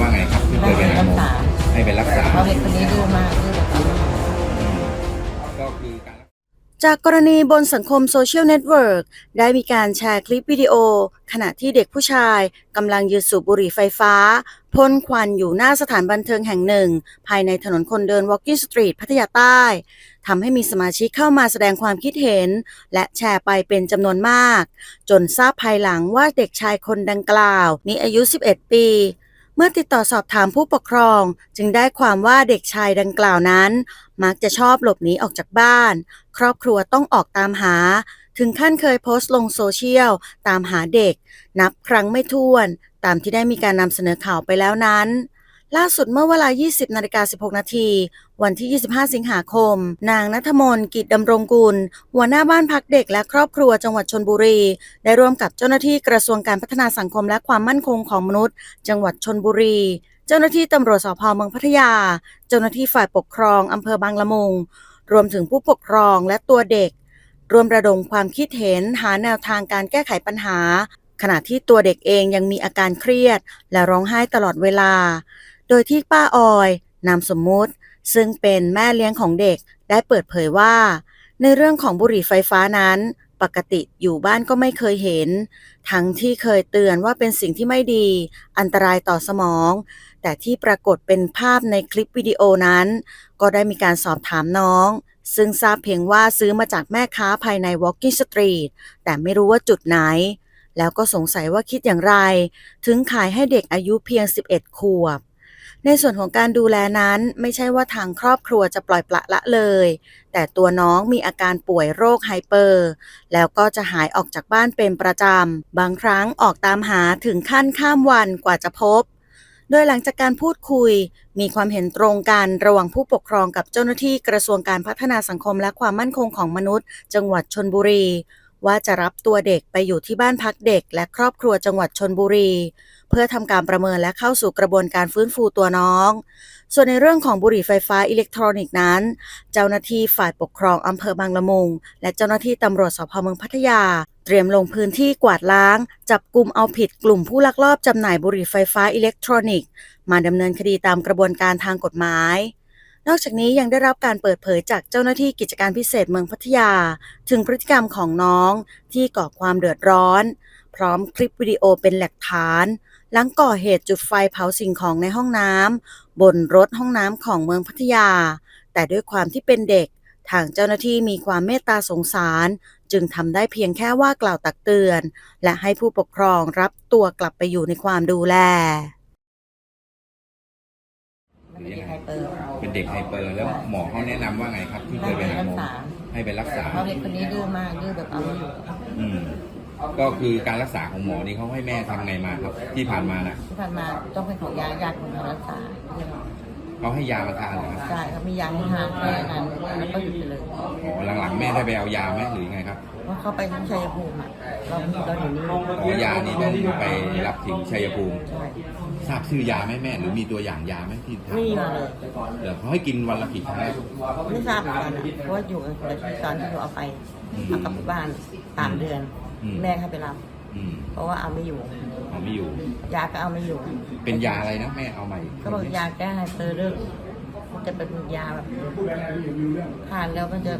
ว่าไงครับที่เคยไปหาหมอให้ไปรักษาเพราะเด็กคนนี้ดื้อมากดื้อแบบนี้ก็คือการจากกรณีบนสังคมโซเชียลเน็ตเวิร์กได้มีการแชร์คลิปวิดีโอ ขณะที่เด็กผู้ชายกำลังยืนสูบบุหรี่ไฟฟ้าพ่นควันอยู่หน้าสถานบันเทิงแห่งหนึ่ง ภายในถนนคนเดิน Walking Street พัทยาใต้ทำให้มีสมาชิกเข้ามาแสดงความคิดเห็น และแชร์ไปเป็นจำนวนมาก จนทราบภายหลังว่าเด็กชายคนดังกล่าว นี้อายุ 11 ปี เมื่อติดต่อสอบถามผู้ปกครองจึงได้ความว่าเด็กชายดังกล่าวนั้น มักจะชอบหลบหนีออกจากบ้าน ครอบครัวต้องออกตามหา ถึงขั้นเคยโพสต์ลงโซเชียล ตามหาเด็ก นับครั้งไม่ถ้วน ตามที่ได้มีการนำเสนอข่าวไปแล้วนั้น ล่าสุดเมื่อเวลา 20 นาฬิกา 16 นาที วันที่ 25 สิงหาคม นางนัทมนกิจดำรงกุล หัวหน้าบ้านพักเด็กและครอบครัวจังหวัดชนบุรี ได้ร่วมกับเจ้าหน้าที่กระทรวงการพัฒนาสังคมและความมั่นคงของมนุษย์ จังหวัดชนบุรี เจ้าหน้าที่ตำรวจสพเมืองพัทยา เจ้าหน้าที่ฝ่ายปกครองอำเภอบางละมุง รวมถึงผู้ปกครองและตัวเด็ก รวมระดมความคิดเห็นหาแนวทางการแก้ไขปัญหา ขณะที่ตัวเด็กเองยังมีอาการเครียด และร้องไห้ตลอดเวลา ดยที่ป้าออยนามสมมุติ ซึ่งเป็นแม่เลี้ยงของเด็กได้เปิดเผยว่า ในเรื่องของบุหรี่ไฟฟ้านั้น ปกติอยู่บ้านก็ไม่เคยเห็น ทั้งที่เคยเตือนว่าเป็นสิ่งที่ไม่ดี อันตรายต่อสมอง แต่ที่ปรากฏเป็นภาพในคลิปวิดีโอนั้น ก็ได้มีการสอบถามน้องซึ่งทราบเพียงว่าซื้อมาจากแม่ค้าภายใน Walking Street แต่ไม่รู้ว่าจุดไหน แล้วก็สงสัยว่าคิดอย่างไร ถึงขายให้เด็กอายุเพียง 11 ขวบ ในส่วนของการดูแลนั้นไม่ใช่ว่าทางครอบครัวจะปล่อยปละละเลย แต่ตัวน้องมีอาการป่วยโรคไฮเปอร์ แล้วก็จะหายออกจากบ้านเป็นประจำ บางครั้งออกตามหาถึงขั้นข้ามวันกว่าจะพบ โดยหลังจากการพูดคุย มีความเห็นตรงกันระหว่างผู้ปกครองกับเจ้าหน้าที่กระทรวงการพัฒนาสังคมและความมั่นคงของมนุษย์ จังหวัดชนบุรี ว่าจะรับตัวเด็กไปอยู่ที่บ้านพักเด็ก และครอบครัวจังหวัดชนบุรี เพื่อทำการประเมินและเข้าสู่กระบวนการฟื้นฟูตัวน้อง ส่วนในเรื่องของบุหรี่ไฟฟ้าอิเล็กทรอนิกส์นั้น เจ้าหน้าที่ฝ่ายปกครองอำเภอบางละมุง และเจ้าหน้าที่ตำรวจสพเมืองพัทยาเตรียมลงพื้นที่กวาดล้าง จับกลุ่มเอาผิดกลุ่มผู้ลักลอบจำหน่ายบุหรี่ไฟฟ้าอิเล็กทรอนิกส์ มาดำเนินคดีตามกระบวนการทางกฎหมาย นอกจากนี้ยังได้รับการเปิดเผยจากเจ้าหน้าที่กิจการพิเศษเมืองพัทยา ถึงพฤติกรรมของน้องที่ก่อความเดือดร้อน พร้อมคลิปวิดีโอเป็นหลักฐาน หลังก่อเหตุจุดไฟเผาสิ่งของในห้องน้ำบนรถห้องน้ำของเมืองพัทยา แต่ด้วยความที่เป็นเด็ก ทางเจ้าหน้าที่มีความเมตตาสงสาร จึงทำได้เพียงแค่ว่ากล่าวตักเตือน และให้ผู้ปกครองรับตัวกลับไปอยู่ในความดูแลมันเป็นเด็กไฮเปอร์เป็น เด็กไฮเปอร์แล้วหมอเขาแนะนำว่าไงครับที่เคยไปหาหมอให้ไปรักษาเพราะเด็กคนนี้ดื้อมากดื้อแบบเอาไม่อยู่อืมก็คือการรักษาของหมอนี่เขาให้แม่ทำไงมาครับ ที่ผ่านมาน่ะที่ผ่านมาต้องเป็นของยาญาติคนมารักษาเขาให้ยามาทานเหรอครับใช่เขามียาให้ทานแค่นั้นแล้วก็หยุดไปเลยอ๋อหลังๆแม่ได้ไปเอายาไหมหรือไงครับ เพราะเขาไปที่ชัยภูมิอะเราเราอยู่นี่อ๋อยานี่ต้องไปรับถึงชัยภูมิ ใช่ทราบชื่อยาไหมแม่หรือมีตัวอย่างยาไหมที่ทำไม่มีมาเลยเดี๋ยวเขาให้กินวันละกี่ครั้งไม่ทราบเหมือนกันอะเพราะว่าอยู่กับแต่ที่ตอนที่เราเอาไปอืมเอากลับไปบ้านสามเดือนอืมแม่ให้ไปรับ อืมเพราะว่าเอาไม่อยู่เขาไม่อยู่ ยาก็เอาไม่อยู่ เป็นยาอะไรนะแม่เอาใหม่ก็บอกยาแก้ไฮเปอร์เรื่องมันจะเป็นยาแบบทานแล้วมันจะ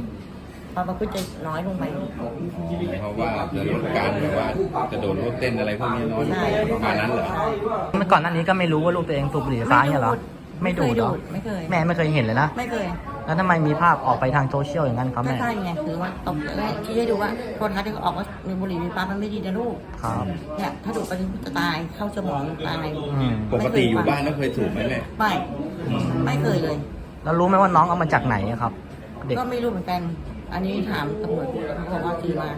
ความประพฤติจะน้อยลงไป เพราะว่าจะลดการแบบว่ากระโดดโลดเต้นอะไรพวกนี้น้อยใช่ประมาณนั้นเหรอใช่เมื่อก่อนหน้านี้ก็ไม่รู้ว่าลูกตัวเองสูบบุหรี่ไฟฟ้าเนี่ยเหรอ ไม่ดูดเหรอไม่เคย แม่ไม่เคยเห็นเลยนะ ไม่เคย แล้วทำไมมีภาพออกไปทางโซเชียลอย่างนั้นครับไม่แม่ใช่ไงคือว่าตกแม่ที่ได้ดูว่าโทรทัศน์ที่เขาออกว่ามีบุหรี่ไฟฟ้ามันไม่ดีนะลูกครับ เนี่ยถ้าดูดไปจะตายเข้าสมองตายอืม ปกติอยู่บ้านแล้วเคยถูกไหมแม่ ไม่ไม่เคยเลย แล้วรู้ไหมว่าน้องเอามาจากไหนอะครับ เด็ก ก็ไม่รู้เหมือนกัน อันนี้ถามตำรวจเขาบอกว่าคือมา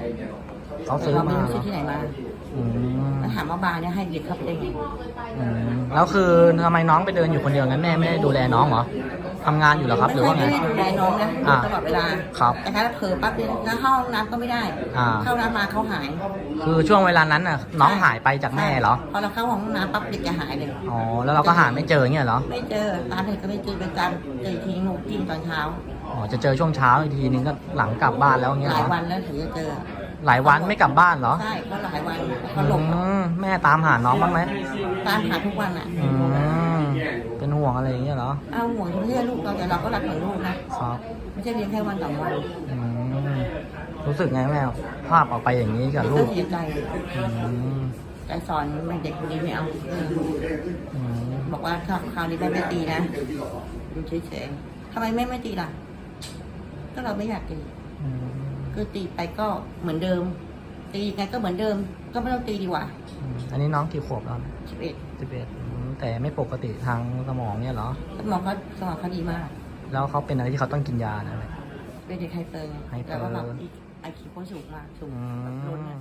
เขาซื้อเรามาไม่รู้เหรซื้ออที่ไหนมาอืมแล้วถามว่าบาร์เนี่ยให้เด็กเข้าไปได้ไงอืมแล้วคือทำไมน้องไปเดินอยู่คนเดียวงั้นแม่ไม่ได้ดูแลน้องเหรอทำงานอยู่เหรอครับ หรือว่าไง ไม่ได้ดูแลน้องนะอ่าตลอดเวลาครับแต่ถ้าเผลอปั๊บเนี่ยถ้าเข้าห้องน้ำก็ไม่ได้ อ่า เข้าน้ำมาเขาหายคือช่วงเวลานั้นน่ะ น้องหายไปจากแม่เหรอ พอเราเข้าห้องน้ำปั๊บเด็กจะหายเลย อ๋อ แล้วเราก็หาไม่เจอเงี้ยเหรอ ไม่เจอตาเด็กก็ไม่เจอประจำเจออีกทีหนูกินตอนเช้า อ๋อ จะเจอช่วงเช้าอีกทีนึงก็หลังกลับบ้านแล้วเงี้ยหเหลารยอวันแล้วถึงจะเจออ หลายวันไม่กลับบ้านเหรอใช่ก็หลายวันก็หลงอืมแม่ตามหาน้องบ้างไหมตามหาทุกวันอะอืมเป็นห่วงอะไรอย่างเงี้ยเหรอเอาห่วงไม่ใช่ลูกเราแต่เราก็รักเหมือนลูกนะครับไม่ใช่เลี้ยงแค่วันสองวันอืมรู้สึกไงแม่ภาพออกไปอย่างนี้กับลูก็กเสียใจอืมแต่สอนมันเด็กคนนี้ไม่เอาเอออืมบอกว่าถ้าคราวนี้แม่ไม่ตีนะดูเฉยๆทำไมแม่ไม่ตีล่ะ ก็เราไม่อยากตีอืม คือตีไปก็เหมือนเดิม ตีไงก็เหมือนเดิม ก็ไม่ต้องตีดีกว่าอืมอันนี้น้องกี่ขวบแล้วสิบเอ็ดสิบเอ็ดแต่ไม่ปกติทางสมองเนี่ยเหรอ สมองเขาสมองเขาดีมาก แล้วเขาเป็นอะไรที่เขาต้องกินยานะแม่เป็นเด็กไฮเปอร์ไงไฮเปอร์ แล้วก็แบบไอคิวเขาสูงมากสูงอืแบบล้นม อะครับสูงเกิน